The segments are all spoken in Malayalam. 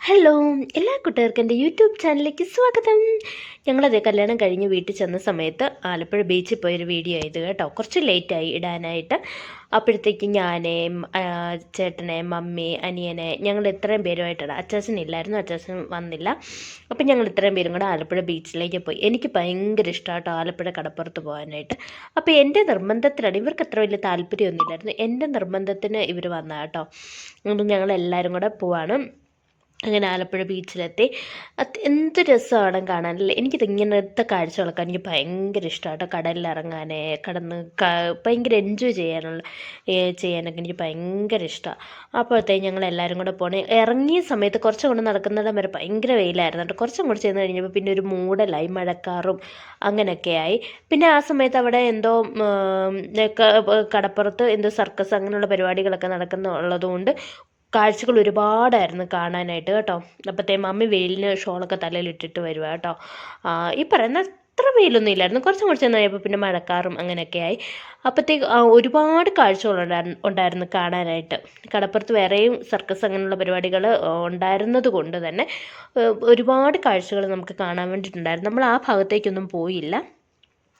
ഹലോ എല്ലാ കൂട്ടുകാർക്കും എന്റെ യൂട്യൂബ് ചാനലിലേക്ക് സ്വാഗതം. ഞങ്ങളത് കല്യാണം കഴിഞ്ഞ് വീട്ടിൽ ചെന്ന സമയത്ത് ആലപ്പുഴ ബീച്ചിൽ പോയൊരു വീഡിയോ ആയത് കേട്ടോ. കുറച്ച് ലേറ്റായി ഇടാനായിട്ട്. അപ്പോഴത്തേക്ക് ഞാനേ ചേട്ടനെ മമ്മി അനിയനെ ഞങ്ങൾ ഇത്രയും പേരുമായിട്ടാണ്. അച്ചാച്ചനില്ലായിരുന്നു അച്ചാച്ചൻ വന്നില്ല. അപ്പം ഞങ്ങൾ ഇത്രയും പേരും കൂടെ ആലപ്പുഴ ബീച്ചിലേക്ക് പോയി. എനിക്ക് ഭയങ്കര ഇഷ്ടമാട്ടോ ആലപ്പുഴ കടപ്പുറത്ത് പോകാനായിട്ട്. അപ്പോൾ എന്റെ നിർബന്ധത്തിലാണ് ഇവർക്ക് അത്ര വലിയ താല്പര്യമൊന്നുമില്ലായിരുന്നു. എന്റെ നിർബന്ധത്തിന് ഇവർ വന്ന കേട്ടോ. ഞങ്ങൾ എല്ലാവരും കൂടെ പോവാണ്. അങ്ങനെ ആലപ്പുഴ ബീച്ചിലെത്തി. അത് എന്ത് രസമാണ് കാണാനല്ലേ എനിക്കിത് ഇങ്ങനത്തെ കാഴ്ചകളൊക്കെ എനിക്ക് ഭയങ്കര ഇഷ്ടമാണ് കടലിൽ ഇറങ്ങാൻ കടന്ന് ഭയങ്കര എൻജോയ് ചെയ്യാനുള്ള ചെയ്യാനൊക്കെ എനിക്ക് ഭയങ്കര ഇഷ്ടമാണ്. അപ്പോഴത്തേക്ക് ഞങ്ങൾ എല്ലാവരും കൂടെ പോണേ. ഇറങ്ങിയ സമയത്ത് കുറച്ചും കൂടെ നടക്കുന്നിടം വരെ ഭയങ്കര വെയിലായിരുന്നു കേട്ടോ. കുറച്ചും കൂടി ചെന്ന് കഴിഞ്ഞപ്പോൾ പിന്നെ ഒരു മൂടലായി മഴക്കാറും അങ്ങനെയൊക്കെയായി പിന്നെ ആ സമയത്ത് അവിടെ എന്തോ കടപ്പുറത്ത് എന്തോ സർക്കസ് അങ്ങനെയുള്ള പരിപാടികളൊക്കെ നടക്കുന്നുള്ളതുകൊണ്ട് കാഴ്ചകൾ ഒരുപാടായിരുന്നു കാണാനായിട്ട് കേട്ടോ. അപ്പോഴത്തെ മമ്മി വെയിലിന് ഷോളൊക്കെ തലയിലിട്ടിട്ട് വരുക കേട്ടോ. ഈ പറയുന്ന അത്ര വെയിലൊന്നും ഇല്ലായിരുന്നു. കുറച്ചും കുറച്ച് ചെന്ന് പിന്നെ മഴക്കാറും അങ്ങനെയൊക്കെ ആയി. അപ്പോഴത്തേക്ക് ഒരുപാട് കാഴ്ചകൾ ഉണ്ടായിരുന്നു കാണാനായിട്ട്. കടപ്പുറത്ത് വേറെയും സർക്കസ് അങ്ങനെയുള്ള പരിപാടികൾ ഉണ്ടായിരുന്നത് കൊണ്ട് തന്നെ ഒരുപാട് കാഴ്ചകൾ നമുക്ക് കാണാൻ വേണ്ടിയിട്ടുണ്ടായിരുന്നു. നമ്മൾ ആ ഭാഗത്തേക്കൊന്നും പോയില്ല.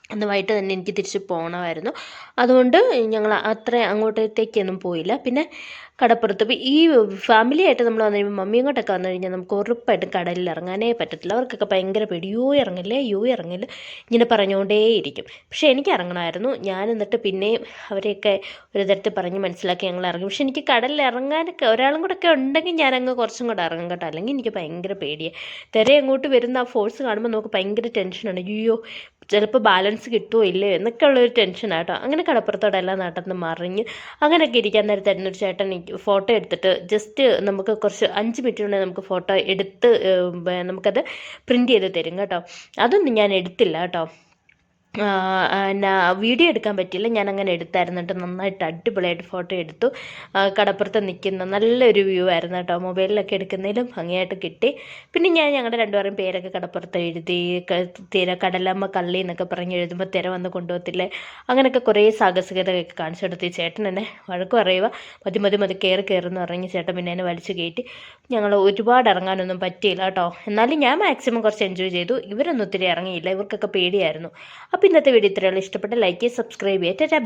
അന്ന് വൈകിട്ട് തന്നെ എനിക്ക് തിരിച്ച് പോകണമായിരുന്നു അതുകൊണ്ട് ഞങ്ങൾ അത്ര അങ്ങോട്ടത്തേക്കൊന്നും പോയില്ല. പിന്നെ കടപ്പുറത്ത് ഈ ഫാമിലി ആയിട്ട് നമ്മൾ വന്നു കഴിയുമ്പോൾ മമ്മി ഇങ്ങോട്ടൊക്കെ വന്നു കഴിഞ്ഞാൽ നമുക്ക് ഉറപ്പായിട്ടും കടലിൽ ഇറങ്ങാനേ പറ്റത്തില്ല. അവർക്കൊക്കെ ഭയങ്കര പേടി. യോ ഇറങ്ങില്ലേ? യോ ഇറങ്ങില്ല? ഇങ്ങനെ പറഞ്ഞുകൊണ്ടേയിരിക്കും പക്ഷേ എനിക്ക് ഇറങ്ങണമായിരുന്നു. ഞാൻ എന്നിട്ട് പിന്നെയും അവരെയൊക്കെ ഒരു തരത്തിൽ പറഞ്ഞ് മനസ്സിലാക്കി ഞങ്ങൾ ഇറങ്ങി. പക്ഷേ എനിക്ക് കടലിൽ ഇറങ്ങാനൊക്കെ ഒരാളും കൂടെ ഒക്കെ ഉണ്ടെങ്കിൽ ഞാൻ അങ്ങ് കുറച്ചും കൂടെ ഇറങ്ങും കേട്ടോ. അല്ലെങ്കിൽ എനിക്ക് ഭയങ്കര പേടിയാണ് തിര അങ്ങോട്ട് വരുന്ന ആ ഫോഴ്സ് കാണുമ്പോൾ നമുക്ക് ഭയങ്കര ടെൻഷനാണ് അയ്യോ ചിലപ്പോൾ ബാലൻസ് കിട്ടുമോ ഇല്ലയോ എന്നൊക്കെ ഉള്ളൊരു ടെൻഷനാണ് കേട്ടോ അങ്ങനെ കടപ്പുറത്തോടെ എല്ലാം നാട്ടിൽ മറിഞ്ഞ് അങ്ങനെയൊക്കെ ഇരിക്കാൻ നേരത്തെ ഒരു ചേട്ടൻ ഫോട്ടോ എടുത്തിട്ട് ജസ്റ്റ് നമുക്ക് കുറച്ച് അഞ്ച് മിനിറ്റ് കൊണ്ട് നമുക്ക് ഫോട്ടോ എടുത്ത് നമുക്കത് പ്രിന്റ് ചെയ്ത് തരും കേട്ടോ. അതൊന്നും ഞാൻ എടുത്തില്ല കേട്ടോ. എന്നാ വീഡിയോ എടുക്കാൻ പറ്റിയില്ല. ഞാൻ അങ്ങനെ എടുത്തായിരുന്നു കേട്ടോ. നന്നായിട്ട് അടിപൊളിയായിട്ട് ഫോട്ടോ എടുത്തു. കടപ്പുറത്ത് നിൽക്കുന്ന നല്ലൊരു വ്യൂ ആയിരുന്നു കേട്ടോ. മൊബൈലിലൊക്കെ എടുക്കുന്നതിലും ഭംഗിയായിട്ട് കിട്ടി. പിന്നെ ഞാൻ ഞങ്ങളുടെ രണ്ടുപേരും പേരൊക്കെ കടപ്പുറത്ത് എഴുതി തീര കടലമ്മ കള്ളി എന്നൊക്കെ പറഞ്ഞ് എഴുതുമ്പോൾ തിര വന്ന് കൊണ്ടുപോകത്തില്ലേ? അങ്ങനെയൊക്കെ കുറേ സാഹസികതയൊക്കെ കാണിച്ചു കൊടുത്ത് ചേട്ടൻ എന്നെ. വഴക്ക് പറയുക. മതി മതി മതി കയറി കയറുമെന്ന് പറഞ്ഞ് ചേട്ടൻ പിന്നെ എന്നെ വലിച്ചു കയറ്റി. ഞങ്ങൾ ഒരുപാട് ഇറങ്ങാനൊന്നും പറ്റിയില്ല കേട്ടോ. എന്നാലും ഞാൻ മാക്സിമം കുറച്ച് എൻജോയ് ചെയ്തു. ഇവരൊന്നും ഒത്തിരി ഇറങ്ങിയില്ല. ഇവർക്കൊക്കെ പേടിയായിരുന്നു. അപ്പോൾ ഇന്നത്തെ വീഡിയോ ഇത്രയുള്ള ഇഷ്ടപ്പെട്ട ലൈക്ക് ചെയ്യുക സബ്സ്ക്രൈബ് ചെയ്യുക